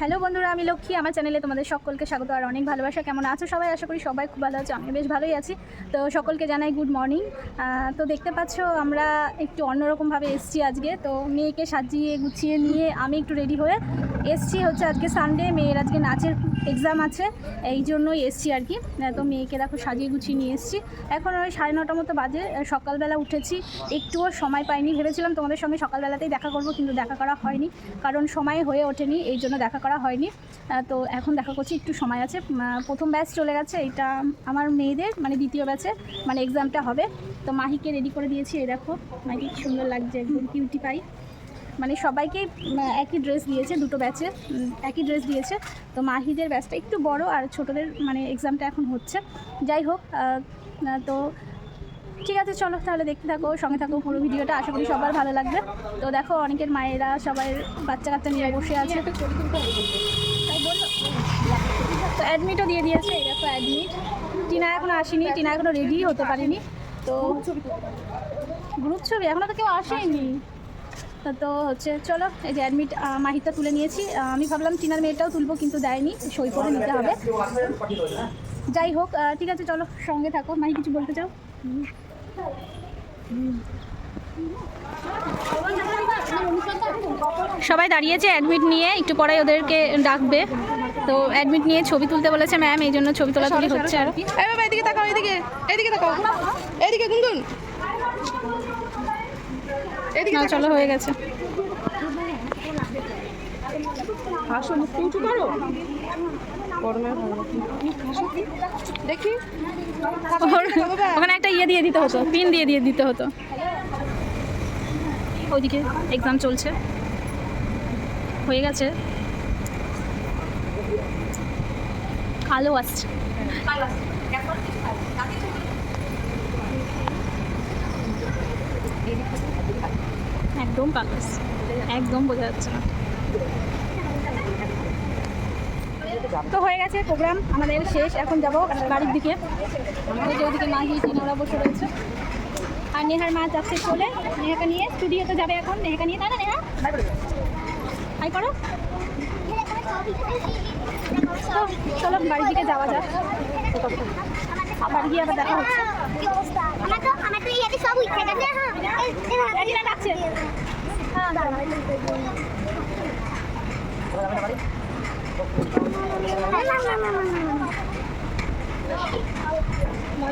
Hello বন্ধুরা, আমি লক্ষ্মী। আমার চ্যানেলে তোমাদের সকলকে স্বাগত আর অনেক ভালোবাসা। কেমন আছো সবাই? আশা করি সবাই খুব ভালো আছো। আমি বেশ ভালোই আছি। তো সকলকে জানাই গুড মর্নিং তো দেখতে পাচ্ছ, আমরা একটু অন্যরকমভাবে এসছি আজকে। তো মেয়েকে সাজিয়ে গুছিয়ে নিয়ে আমি একটু রেডি হয়ে এসছি। হচ্ছে আজকে সানডে মেয়ের আজকে নাচের এক্সাম আছে, এই জন্যই এসছি আর কি। তো মেয়েকে দেখো সাজিয়ে গুছিয়ে নিয়ে এসছি। এখন ওই সাড়ে নটার মতো বাজে সকালবেলা উঠেছি। একটুও সময় পাইনি, ভেবেছিলাম তোমাদের সঙ্গে সকালবেলাতেই দেখা করব, কিন্তু দেখা করা হয়নি। কারণ সময় হয়ে ওঠেনি, এই জন্য দেখা করা হয়নি। তো এখন দেখা করছি, একটু সময় আছে। প্রথম ব্যাচ চলে গেছে এটা আমার মেয়েদের মানে দ্বিতীয় ব্যাচে মানে এক্সামটা হবে। তো মাহিকে রেডি করে দিয়েছি, এই দেখো মাহিকে সুন্দর লাগছে, একদম কিউটি পাই। মানে সবাইকেই একই ড্রেস দিয়েছে, দুটো ব্যাচে একই ড্রেস দিয়েছে। তো মাহিদের ব্যাচটা একটু বড় আর ছোটদের মানে এক্সামটা এখন হচ্ছে। যাই হোক তো ঠিক আছে, চলো তাহলে দেখতে থাকো, সঙ্গে থাকো পুরো ভিডিওটা। আশা করি সবার ভালো লাগবে। তো দেখো, অনেকের মায়েরা সবাই বাচ্চা কাচ্চা নিয়ে বসে আছে। তো অ্যাডমিটও দিয়ে দিয়েছে, এই দেখো অ্যাডমিট টিনা এখনও আসেনি, টিনা এখনও রেডি হতে পারেনি। তো গ্রুপ ছবি, এখনও তো কেউ আসেনি। তা হচ্ছে, চলো, এই যে অ্যাডমিট মাহিতা তুলে নিয়েছি। আমি ভাবলাম টিনার মেয়েটাও তুলবো, কিন্তু দেয়নি, সই করে নিতে হবে। যাই হোক ঠিক আছে, চলো, সঙ্গে থাকো। মাহি, কিছু বলতে চাও? সবাই দাঁড়িয়েছে অ্যাডমিট নিয়ে, একটু পরে ওদেরকে ডাকবে। তো অ্যাডমিট নিয়ে ছবি তুলতে বলেছে ম্যাম এই জন্য ছবি তোলাতুলি হচ্ছে আর কি। এদিকে তাকাও, এদিকে এদিকে তাকাও। এদিকে, গুনগুন। না চলো হয়ে গেছে। হাসো উঁচু করো। দেখি। ওখানে একটা ইয়ে দিয়ে দিতে হতো পিন দিয়ে দিয়ে দিতে হতো। ওইদিকে এক্সাম চলছে। হয়ে গেছে। কালো আসছে। একদম কালো একদম বোঝা যাচ্ছে না। তো হয়ে গেছে প্রোগ্রাম আমাদের শেষ। এখন যাব বাড়ির দিকে। ওই যে ওদিকে মাহি টিনোরা বসে রয়েছে। আর নেহার মা যাচ্ছে চলে নেহাকে নিয়ে স্টুডিওতে যাবে এখন। নেহাকে নিয়ে, তাই না, নেহা? হাই করো। তো চলো, বাড়ির দিকে যাওয়া যাক। বাড়ি গিয়ে আবার দেখা হচ্ছে। হ্যাঁ হ্যাঁ।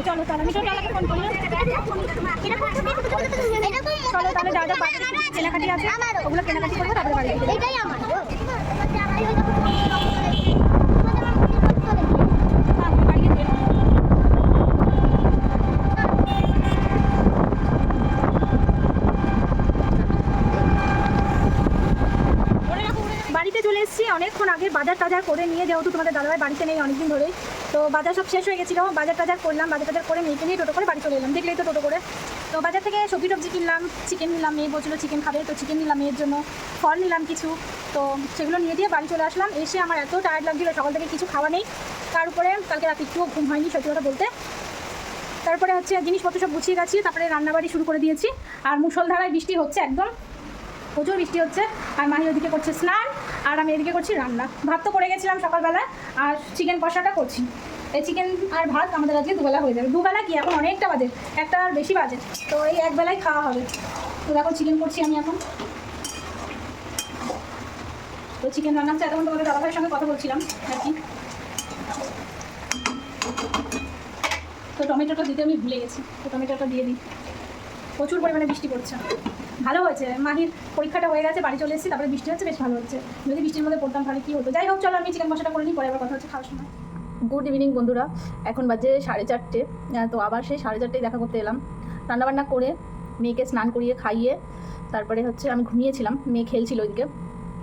চলো তাহলে আমি টোটালাকে ফোন করি চলো তাহলে যা যা কেনাকাটি আছে ওগুলো কেনাকাটি করব তারপরে বাড়ি এটাই আমার হ্যাঁ, বাড়ি গিয়ে দিয়ে দেবো। বাড়িতে চলে এসেছি আগে বাজার টাজার করে নিয়ে যেহেতু তোমাদের দাদাভাই বাড়িতে নেই অনেকদিন ধরেই, তো বাজার সব শেষ হয়ে গেছিল, বাজার টাজার করলাম, বাজার টাজার করে মেয়েকে নিয়ে টোটো করে বাড়ি চলে এলাম। দেখলেই তো টোটো করে। তো বাজার থেকে সবজি টবজি কিনলাম চিকেন নিলাম, মেয়ে বলছিল চিকেন খাবে, তো চিকেন নিলাম মেয়ের জন্য, ফল নিলাম কিছু, তো সেগুলো নিয়ে দিয়ে বাড়ি চলে আসলাম। এসে আমার এত টায়ার্ড লাগছিল, সকাল থেকে কিছু খাওয়া নেই। তার উপরে কালকে রাতে একটুও ঘুম হয়নি, সত্যি কথা বলতে। তারপরে হচ্ছে জিনিসপত্র সব গুছিয়ে গেছি, তারপরে রান্নাবাড়ি শুরু করে দিয়েছি। আর মুসলধারায় বৃষ্টি হচ্ছে একদম। প্রচুর বৃষ্টি হচ্ছে। আর মাহি ওদিকে করছে স্নান। আর আমি এদিকে করছি রান্না। ভাত তো করে গেছিলাম সকালবেলা আর চিকেন কষাটা করছি। এই চিকেন আর ভাত আমাদের আজকে দুবেলা হয়ে যাবে। দুবেলা কি? এখন অনেকটা বাজে, একটা আর বেশি বাজে। তো এই একবেলায় খাওয়া হবে। তো দেখো চিকেন করছি আমি এখন। তো চিকেন রান্না হচ্ছে, এতক্ষণ তোমাদের দাদাভাইয়ের সঙ্গে কথা বলছিলাম, আর কি। তো টমেটোটা দিতে আমি ভুলে গেছি। তো টমেটোটা দিয়ে দিই। প্রচুর পরিমাণে বৃষ্টি পড়ছে। ভালো হয়েছে। মাহির পরীক্ষাটা হয়ে গেছে, বাড়ি চলে এসেছি, তারপরে বৃষ্টি হচ্ছে, বেশ ভালো হচ্ছে। যদি বৃষ্টির মধ্যে পড়তাম তাহলে কী হতো? যাই হোক, চলো, আমি চিকেন মশাটা করে নিই, পরে আবার কথা হচ্ছে খাওয়ার সময়। গুড ইভিনিং বন্ধুরা। এখন বাজে সাড়ে চারটে। তো আবার সেই সাড়ে চারটেই দেখা করতে এলাম। রান্নাবান্না করে মেয়েকে স্নান করিয়ে খাইয়ে, তারপরে হচ্ছে আমি ঘুমিয়েছিলাম। মেয়ে খেলছিল ওইদিকে।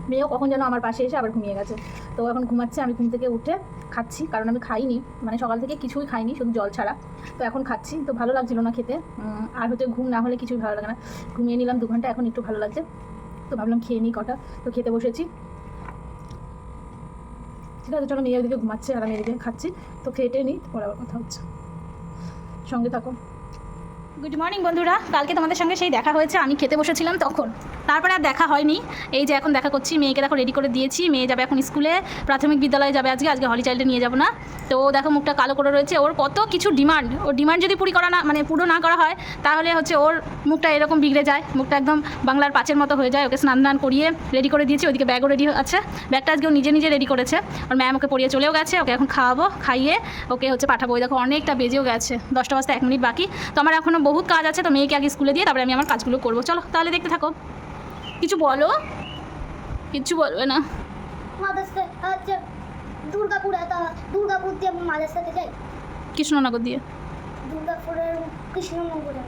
মেয়েও কখন যেন আমার পাশে এসে আবার ঘুমিয়ে গেছে। তো এখন ঘুমাচ্ছে, আমি ঘুম থেকে উঠে খাচ্ছি, কারণ আমি খাইনি মানে সকাল থেকে কিছুই খাইনি, শুধু জল ছাড়া। তো এখন খাচ্ছি, তো ভালো লাগছিল না খেতে। আর হচ্ছে ঘুম না হলে কিছুই ভালো লাগে না। ঘুমিয়ে নিলাম দু ঘণ্টা, এখন একটু ভালো লাগছে। তো ভাবলাম খেয়ে নিই কটা। তো খেতে বসেছি। ঠিক আছে, চলো মেয়ে ওদিকে ঘুমাচ্ছে, আর আমি এদিকে খাচ্ছি। তো খেটে নিই, পরে আবার কথা হচ্ছে। সঙ্গে থাকো। গুড মর্নিং বন্ধুরা। কালকে তোমাদের সঙ্গে সেই দেখা হয়েছে, আমি খেতে বসেছিলাম তখন। তারপরে আর দেখা হয়নি। এই যে এখন দেখা করছি, মেয়েকে দেখো রেডি করে দিয়েছি। মেয়ে যাবে এখন স্কুলে, প্রাথমিক বিদ্যালয়ে যাবে আজকে আজকে হলি চাইল্ডে নিয়ে যাব না। তো দেখো মুখটা কালো করে রয়েছে। ওর কত কিছু ডিমান্ড ওর ডিমান্ড যদি পুরি করা না মানে পুরো না করা হয়, তাহলে হচ্ছে ওর মুখটা এরকম বিগড়ে যায়। মুখটা একদম বাংলার পাঁচের মতো হয়ে যায়। ওকে স্নান দান করিয়ে রেডি করে দিয়েছি। ওইদিকে ব্যাগও রেডি আছে। ব্যাগটা আজকে ও নিজে নিজে রেডি করেছে। ওর ম্যাম ওকে পড়িয়ে চলেও গেছে। ওকে এখন খাওয়াবো, খাইয়ে ওকে হচ্ছে পাঠাবো। দেখো অনেকটা বেজেও গেছে। দশটা বাজতে এক মিনিট বাকি। তো আমার এখনও বহুত কাজ আছে তো মেয়েকে আগে স্কুলে দিয়ে তারপরে আমি আমার কাজগুলো করব। চলো তাহলে দেখতে থাকো। কিছু বলো? কিচ্ছু বলবে না। দুর্গাপুর দুর্গাপুর দিয়ে মাদার্সাতে যাই? কৃষ্ণনগর দিয়ে। দুর্গাপুরের কৃষ্ণনগরে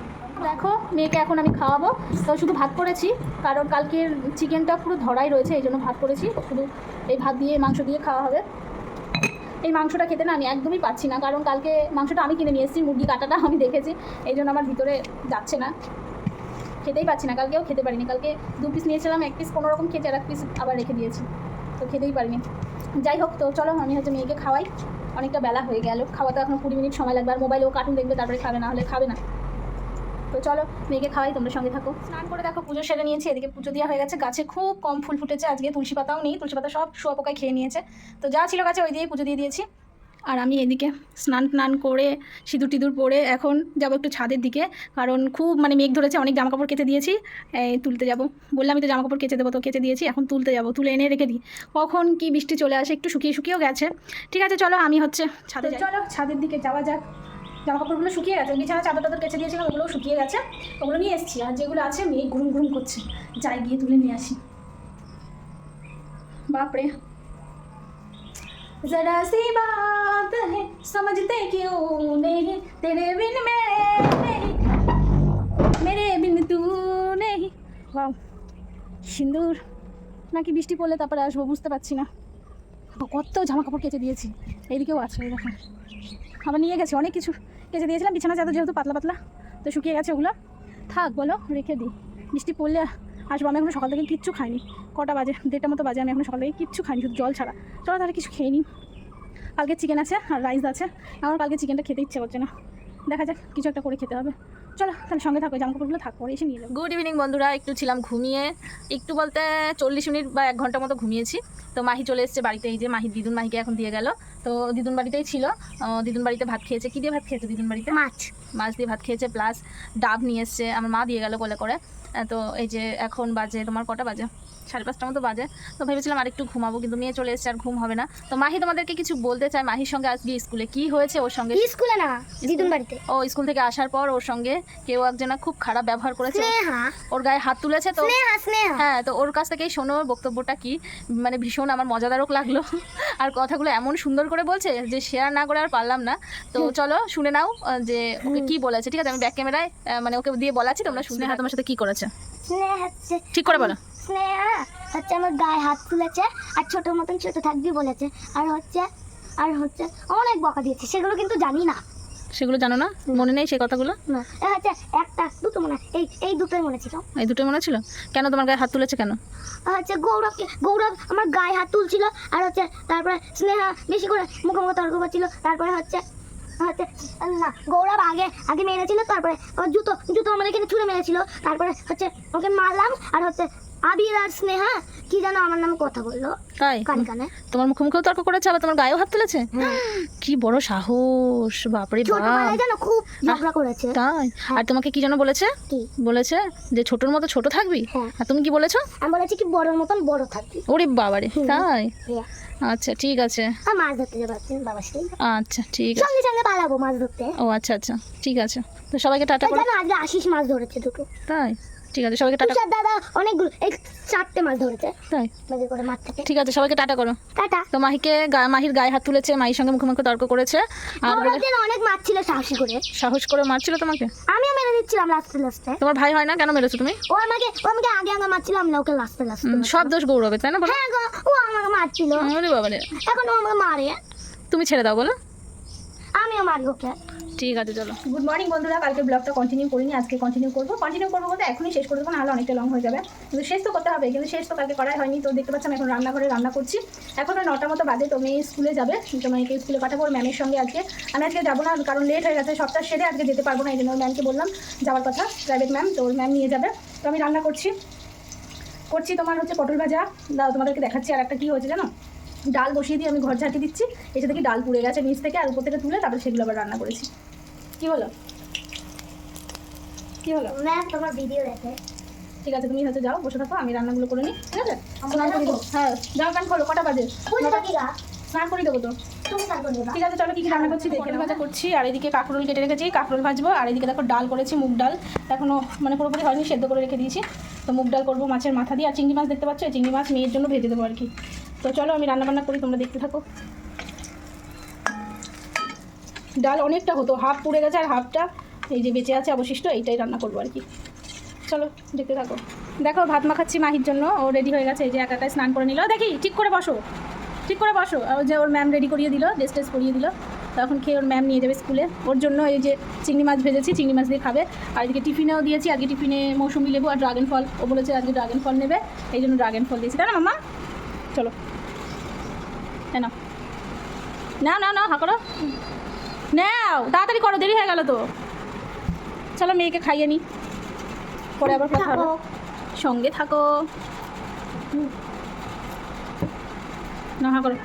দেখো মেয়েকে এখন আমি খাওয়াবো। তো শুধু ভাত করেছি কারণ কালকের চিকেনটা পুরো ধরাই রয়েছে এই জন্য ভাত করেছি। শুধু এই ভাত দিয়ে মাংস দিয়ে খাওয়া হবে। এই মাংসটা খেতে না আমি একদমই পাচ্ছি না। কারণ কালকে মাংসটা আমি কিনে নিয়ে এসেছি, মুরগি কাটাটা আমি দেখেছি, এই জন্য আমার ভিতরে যাচ্ছে না। খেতেই পাচ্ছি না, কালকেও খেতে পারিনি। কালকে দু পিস নিয়েছিলাম, এক পিস কোনো রকম খেতে আর এক পিস আবার রেখে দিয়েছি। তো খেতেই পারিনি। যাই হোক, তো চলো আমি হচ্ছে মেয়েকে খাওয়াই। অনেকটা বেলা হয়ে গেল খাওয়াতে এখনও কুড়ি মিনিট সময় লাগবে, আর মোবাইলেও কার্টুন দেখবে, তারপরে খাবে, না হলে খাবে না। তো চলো, মেয়েকে খাওয়াই, তোমরা সঙ্গে থাকো। স্নান করে দেখো, পুজো সেরে নিয়েছি, এদিকে পুজো দেওয়া হয়ে গেছে। গাছে খুব কম ফুল ফুটেছে, আজকে তুলসী পাতাও নেই, তুলসী পাতা সব শুয়াপোকায় খেয়ে নিয়েছে। তো যা ছিল গাছে, ওই দিয়েই পুজো দিয়ে দিয়েছি। আর আমি এদিকে স্নান টান করে সিঁদুর টিঁদুর পরে এখন যাব একটু ছাদের দিকে, কারণ খুব মানে মেঘ ধরেছে, অনেক জামা কাপড় কেচে দিয়েছি। তুলতে যাব। আমি তো জামা কাপড় কেচে দেবো, তো কেচে দিয়েছি, এখন তুলতে যাব, তুলে এনে রেখে দিই। কখন কি বৃষ্টি চলে আসে, একটু শুকিয়ে শুকিয়েও গেছে। ঠিক আছে, চলো, আমি হচ্ছে ছাদে চলো, ছাদের দিকে যাওয়া যাক। জামা কাপড়গুলো শুকিয়ে গেছে বিছানা চাদর টাদর কেচে দিয়েছিলাম ওগুলোও শুকিয়ে গেছে ওগুলো নিয়ে এসেছি আর যেগুলো আছে মেয়ে ঘুম ঘুম করছে যাই গিয়ে তুলে নিয়ে আসি বাপরে जरा सी बात है समझते क्यों नहीं तेरे बिन मैं नहीं मेरे बिन तू नहीं ওয়াও সিন্দুর নাকি বৃষ্টি পড়লে তারপরে আসবো বুঝতে পারছি না কত জামা কাপড় কেচে দিয়েছি এইদিকেও আছে এই দেখো আবার নিয়ে গেছে অনেক কিছু কেচে দিয়েছিলাম, বিছানা চাদর যেহেতু পাতলা পাতলা, তো শুকিয়ে গেছে ওগুলো। থাক, বলো, রেখে দিই। বৃষ্টি পড়লে আসব, আমি এখন সকাল থেকে কিচ্ছু খাইনি। কটা বাজে? দেড়টা মতো বাজে, আমি এখন সকাল থেকে কিচ্ছু খাইনি, শুধু জল ছাড়া। চলো তাহলে কিছু খেয়ে নিই। কালকে চিকেন আছে আর রাইস আছে। আমার কালকে চিকেনটা খেতে ইচ্ছে করছে না। দেখা যাক কিছু একটা করে খেতে হবে। চলো তাহলে সঙ্গে থাকো জামা কাপড়গুলো থাক পরে এসে নিয়ে যাব। গুড ইভিনিং বন্ধুরা একটু ছিলাম ঘুমিয়ে। একটু বলতে চল্লিশ মিনিট বা এক ঘণ্টা মতো ঘুমিয়েছি। তো মাহি চলে এসেছে বাড়িতে এই যে মাহি দিদুন মাহিকে এখন দিয়ে গেল। তো দিদুন বাড়িতেই ছিল। দিদুন বাড়িতে ভাত খেয়েছে। কী দিয়ে ভাত খেয়েছে দিদুন বাড়িতে? মাছ। মাছ দিয়ে ভাত খেয়েছে প্লাস ডাব নিয়ে এসছে। আমার মা দিয়ে গেল কোলে করে। তো এই যে এখন বাজে তোমার কটা বাজে? সাড়ে পাঁচটার মতো বাজে। তো ভেবেছিলাম আর একটু ঘুমাবো কিন্তু মেয়ে চলে এসেছে আর ঘুম হবে না। তো মাহি তোমাদেরকে কিছু বলতে চায়। মাহির সঙ্গে আজকে স্কুলে কি হয়েছে? ওর সঙ্গে স্কুলে না? দিদুন বাড়িতে। ও স্কুল থেকে আসার পর ওর সঙ্গে কেউ একজনা খুব খারাপ ব্যবহার করেছে। ওর গায়ে হাত তুলেছে তো? হ্যাঁ তো ওর কাছ থেকেই শোনো বক্তব্যটা কি? মানে ভীষণ আমার মজাদারক লাগল। আর কথাগুলো এমন সুন্দর করে বলছে যে শেয়ার না করে আর পারলাম না। তো চলো শুনে নাও যে ওকে কি বলেছে। ঠিক আছে আমি ব্যাক ক্যামেরায় মানে ওকে দিয়ে বলাচ্ছি তোমরা শুনে হ্যাঁ তোমার সাথে কি করেছে। ঠিক করে বলো। স্নেহা হচ্ছে আমার গায়ে হাত তুলেছে আর ছোট মতন ছোট থাকবি বলেছে। আর হচ্ছে আর হচ্ছে অনেক বকা দিয়েছে সেগুলো কিন্তু জানি না। সেগুলো জানো না? মনে নেই সেই কথাগুলো? না। এ হচ্ছে একটা দুটো মনে এই এই দুটোই মনে ছিল। এই দুটোই মনে ছিল? কেন তোমার গায়ে হাত তুলেছে কেন? আর হচ্ছে গৌরবকে গৌরব আমার গায়ে হাত তুলছিল আর হচ্ছে তারপরে স্নেহা বেশি করে মুখে মুখে তর্ক করছিল তারপরে হচ্ছে হচ্ছে না গৌরব আগে আগে মেরেছিল তারপরে জুতো জুতো আমার এখানে ছুঁড়ে মেরেছিল তারপরে হচ্ছে ওকে মারলাম আর হচ্ছে আবির আর স্নেহা কি যেন আমার নামে কথা বলল। তাই কানে কানে। তোমার মুখে মুখেও তর্ক করেছে আবার তোমার গায়েও হাত তুলেছে? কি বড় সাহস বাপরে বাপ। যেন খুব ঝগড়া করেছে। তাই? আর তোমাকে কি যেন বলেছে? কি? বলেছে যে ছোটর মতো ছোট থাকবি? হ্যাঁ। আর তুমি কি বলেছ? আমি বলেছি কি বড়র মতন বড় থাকবি। ওরে বাবারে তাই? হ্যাঁ। আচ্ছা ঠিক আছে। মাছ ধরতে যাব বাবার সাথে আচ্ছা ঠিক আছে। সঙ্গে সঙ্গে পালাবো মাছ ধরতে। ও আচ্ছা আচ্ছা ঠিক আছে। তো সবাইকে টাটা করো জানো আজকে আশিস মাছ ধরেছে দুটো। তাই? ঠিক আছে সবাইকে টাটা দাদা অনেকগুলো এই চারটে মাছ ধরেছে। তাই? করে মাছ থেকে। ঠিক আছে সবাইকে টাটা করো। টাটা। তো মাহিকে মাহির গায়ে হাত তুলেছে মাহির সঙ্গে মুখোমুখি তর্ক করেছে। আর অনেক মাছ ছিল সাহসী করে। সাহস করে মারছিল তোমাকে? আমিও মেরে দিচ্ছিলাম লাস্টে লাস্টে তোমার ভাই হয় না? কেন মেরেছো তুমি? ও আমাকে ও আমাকে আগে আগে মারছিল আমি ওকে লাস্টে লাস্টে সব দোষ গৌরবে তাই না বলো? হ্যাঁ গো ও আমাকে মারছিল। আরে বাবারে। এখন ও আমাকে মারে। তুমি ছেড়ে দাও বলো। আমিও মারি ওকে ঠিক আছে চলো। গুড মর্নিং বন্ধুরা কালকে ব্লগটা কন্টিনিউ করিনি আজকে কন্টিনিউ করব। কন্টিনিউ করব বলতে এখনই শেষ করে দেবো নাহলে অনেকটা লং হয়ে যাবে। কিন্তু শেষ তো করতে হবে কিন্তু শেষ তো কালকে করাই হয়নি তো দেখতে পাচ্ছি আমি এখন রান্নাঘরে রান্না করছি। এখন ওই নটা মতো বাজে তো মেয়ে স্কুলে যাবে তো মেয়েকে স্কুলে পাঠাবো ওর ম্যামের সঙ্গে আজকে। আমি আজকে যাব না কারণ লেট হয়ে গেছে সপ্তাহ সেরে আজকে যেতে পারব না এই জন্য ওর ম্যামকে বললাম যাওয়ার কথা প্রাইভেট ম্যাম তো ওর ম্যাম নিয়ে যাবে। তো আমি রান্না করছি। করছি তোমার হচ্ছে পটল ভাজা। দাও তোমাদেরকে দেখাচ্ছি আর একটা কী হয়েছে জানো? ডাল বসিয়ে দিয়ে আমি ঘর ঝাঁটি দিচ্ছি। এসে দেখি ডাল পুড়ে গেছে নিচ থেকে আর উপর থেকে তুলে তারপরে সেগুলো আবার রান্না করেছি। কি হলো কি হলো ম্যাম তোমার ভিডিও দেখে। ঠিক আছে তুমি হয়তো যাও বসে থাকো আমি রান্নাগুলো করে নিই ঠিক আছে? হ্যাঁ যাও প্যান্ট খোলো কটা বাজে? স্নান করে দেবো তো। ঠিক আছে চলো কি কি রান্না করছি? দেখে ভাজা করছি আর এদিকে কাঁকরোল কেটে রেখেছি কাঁকরোল ভাজবো আর এদিকে দেখো ডাল করেছি মুগ ডাল। এখনও মানে পুরোপুরি হয়নি সেদ্ধ করে রেখে দিয়েছি। তো মুগ ডাল করব মাছের মাথা দিয়ে আর চিংড়ি মাছ দেখতে পাচ্ছ? চিংড়ি মাছ মেয়ের জন্য ভেজে দেবো আর কি। তো চলো আমি রান্না বান্না করি, তোমরা দেখতে থাকো। ডাল অনেকটা হতো হাফ পুড়ে গেছে আর হাফটা এই যে বেঁচে আছে অবশিষ্ট, এইটাই রান্না করব আর কি। চলো, দেখতে থাকো। দেখো, ভাত মাখাচ্ছি মাহির জন্য, ও রেডি হয়ে গেছে, এই যে একাটাই স্নান করে নিল। দেখি, ঠিক করে বসো, ঠিক করে বসো। আর যে ওর ম্যাম রেডি করিয়ে দিল ড্রেস টেস করিয়ে দিল। তখন খেয়ে ওর ম্যাম নিয়ে যাবে স্কুলে ওর জন্য এই যে চিংড়ি মাছ ভেজেছি, চিংড়ি মাছ দিয়ে খাবে। আর এদিকে টিফিনেও দিয়েছি আজকে টিফিনে মৌসুমি লেবু আর ড্রাগন ফল। ও বলেছে আজকে ড্রাগন ফল নেবে, এই জন্য ড্রাগন ফল দিয়েছি। তাই না মামা চলো। না না না হা করো। নাও, তাড়াতাড়ি করো, দেরি হয়ে গেল তো। চলো মেয়েকে খাইয়ে নিই পরে আবার কথা হবে। সঙ্গে থাকো। না হা করো।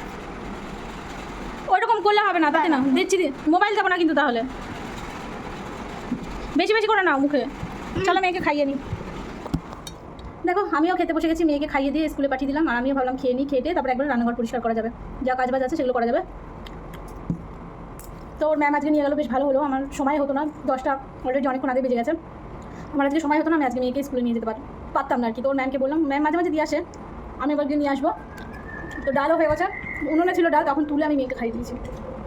ওইরকম করলে হবে না, তাতে না। দিচ্ছি মোবাইল দেবো না কিন্তু তাহলে। বেশি বেশি করে নাও মুখে। চলো মেয়েকে খাইয়ে নিই দেখো, আমিও খেতে বসে গেছি, মেয়েকে খাইয়ে দিয়ে স্কুলে পাঠিয়ে দিলাম। আর আমিও ভাবলাম খেয়ে নিই খেয়ে তারপরে একবার রান্নাঘর পরিষ্কার করা যাবে। যা কাজ বাজ আছে সেগুলো করা যাবে। তো ওর ম্যাম আজকে নিয়ে গেলো, বেশ ভালো হলো। আমার সময় হতো না, দশটা অলরেডি অনেকক্ষণ আগে বেজে গেছে। আমার আজকে সময় হতো না, আমি আজকে মেয়েকে স্কুলে নিয়ে যেতে পার, পারতাম না আর কি। তো ওর ম্যামকে বললাম, ম্যাম, মাঝে মাঝে দিয়ে আসে। আমি এবার গিয়ে নিয়ে আসব। তো ডালও হয়ে গেছে। উনুনে ছিল ডাল, তখন তুলে আমি মেয়েকে খাইয়ে দিয়েছি।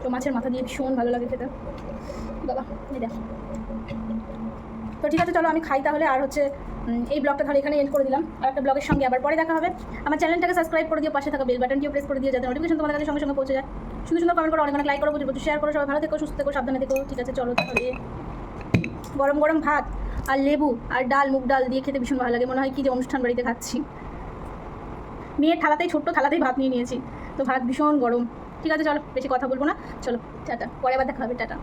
তো মাছের মাথা দিয়ে ভীষণ ভালো লাগে খেতে। বাবা, এই দেখ। তো ঠিক আছে, চলো আমি খাই তাহলে। আর হচ্ছে এই ব্লগটা তাহলে এখানে এন্ড করে দিলাম। আর একটা ব্লগের সঙ্গে আবার পরে দেখা হবে। আমার চ্যানেলটাকে সাবস্ক্রাইব করে দিও, পাশে থাকা বেল বাটনটিও প্রেস করে দিও, যাতে নোটিফিকেশন তোমাদের কাছে সঙ্গে সঙ্গে পৌঁছে যায়। সুন্দর সুন্দর কমেন্ট করো, অনেক অনেক লাইক করো, প্রচুর শেয়ার করো, সবাই ভালো থেকো, সুস্থ থেকো, সাবধানে থেকো। ঠিক আছে, চলো তাহলে। গরম গরম ভাত আর লেবু আর ডাল, মুগ ডাল দিয়ে খেতে ভীষণ ভালো লাগে। মনে হয় কি যে অনুষ্ঠান বাড়িতে খাচ্ছি। মেয়ের থালাতেই, ছোট্ট থালাতেই ভাত নিয়ে নিয়েছি। তো ভাত ভীষণ গরম। ঠিক আছে, চলো, বেশি কথা বলব না। চলো, টাটা। পরে আবার দেখা হবে, টাটা।